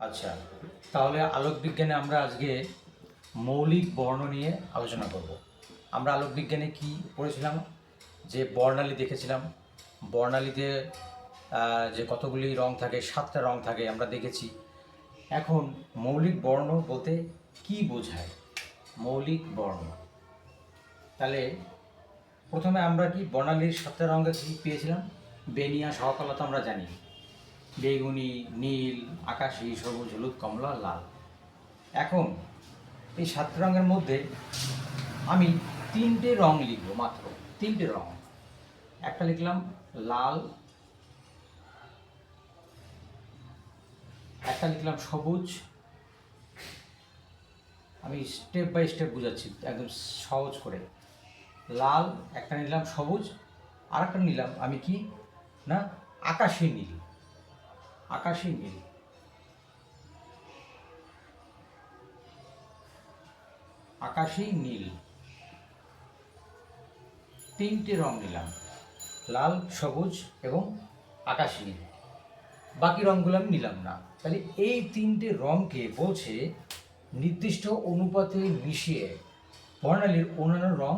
আচ্ছা তাহলে আলোক বিজ্ঞানে আমরা আজকে মৌলিক বর্ণ নিয়ে আলোচনা করব। আমরা আলোক বিজ্ঞানে কি পড়েছিলাম? যে বর্ণালী দেখেছিলাম। বর্ণালীতে যে কতগুলি রং থাকে, সাতটা রং থাকে, আমরা দেখেছি। এখন মৌলিক বর্ণ বলতে কি বোঝায়? মৌলিক বর্ণ। তাহলে প্রথমে আমরা কি বর্ণালীর সাতটা রঙে কি পেয়েছিলাম? বেনিয়া সহকালা তো আমরা জানি। বেগুনি, নীল, আকাশি, সবুজ, হলুদ, কমলা, লাল। এখন এই সাত রঙের মধ্যে আমি তিনটে রং লিখব মাত্র, তিনটে রং। একটা লিখলাম লাল, একটা লিখলাম সবুজ। আমি স্টেপ বাই স্টেপ বুঝাচ্ছি, একদম সহজ করে। লাল, একটা নিলাম সবুজ আর একটা নিলাম আমি কি? না, আকাশি নীল। আকাশি নীল আকাশেই নীল। তিনটে রং নিলাম, লাল, সবুজ এবং আকাশি নীল। বাকি রঙগুলো আমি নিলাম না। তাহলে এই তিনটে রঙকে বলছে নির্দিষ্ট অনুপাতে মিশিয়ে বর্ণালীর অন্যান্য রং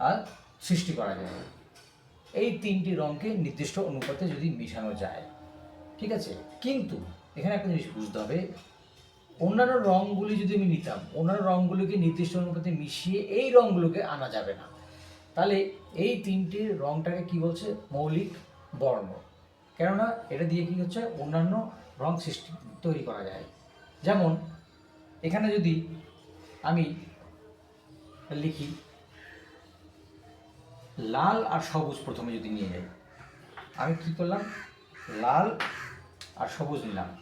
আর সৃষ্টি করা যায়। এই তিনটি রঙকে নির্দিষ্ট অনুপাতে যদি মিশানো যায় ঠিক আছে? কিন্তু এখানে একটা জিনিস বুঝতে হবে। অন্যান্য রঙগুলি যদি আমি নিতাম, অন্যান্য রঙগুলিকে নির্দিষ্ট অনুপাতে মিশিয়ে এই রঙগুলোকে আনা যাবে না। তাহলে এই তিনটি রঙটাকে কি বলছে? মৌলিক বর্ণ। কেননা এটা দিয়ে কি হচ্ছে? অন্যান্য রং সৃষ্টি তৈরি করা যায়। যেমন এখানে যদি আমি লিখি, লাল আর সবুজ প্রথমে যদি নিয়ে যাই, আমি কি করলাম? লাল আর সবুজ নিলাম।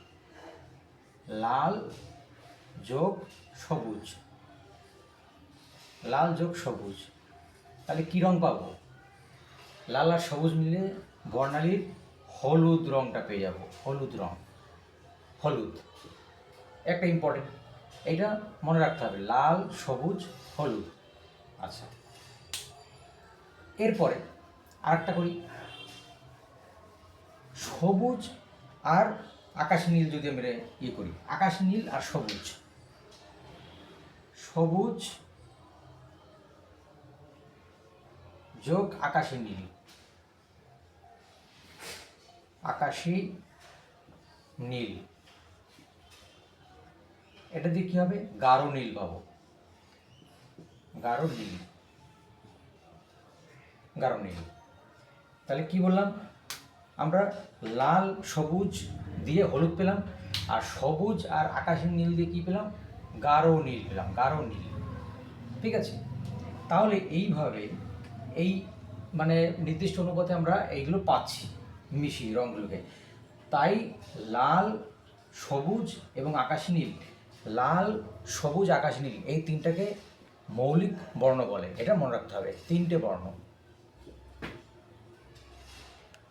লাল যোগ সবুজ। লাল যোগ সবুজ। তাহলে কী রং পাবো? লাল আর সবুজ মিলে বর্ণালীর হলুদ রংটা পেয়ে যাব। হলুদ রং। হলুদ। একটা ইম্পর্টেন্ট এইটা মনে রাখতে হবে। লাল, সবুজ, হলুদ। আচ্ছা। এরপরে আরেকটা করি। সবুজ আর আকাশ নীল যদি আমরা ইয়ে করি, আকাশ নীল আর সবুজ। সবুজ যোগ আকাশি নীল। আকাশি নীল। এটা দিয়ে কি হবে? গাঢ় নীল পাবো। গাঢ় নীল। গাঢ় নীল। তাহলে কি বললাম? আমরা লাল, সবুজ দিয়ে হলুদ পেলাম, আর সবুজ আর আকাশি নীল দিয়ে কি পেলাম? গাঢ় নীল পেলাম, গাঢ় নীল। ঠিক আছে? তাহলে এইভাবে এই মানে নির্দিষ্ট অনুপাতে আমরা এইগুলো পাচ্ছি মিশিয়ে রঙগুলোকে। তাই লাল, সবুজ এবং আকাশি নীল, লাল, সবুজ, আকাশি নীল, এই তিনটাকে মৌলিক বর্ণ বলে। এটা মনে রাখতে হবে, তিনটে বর্ণ।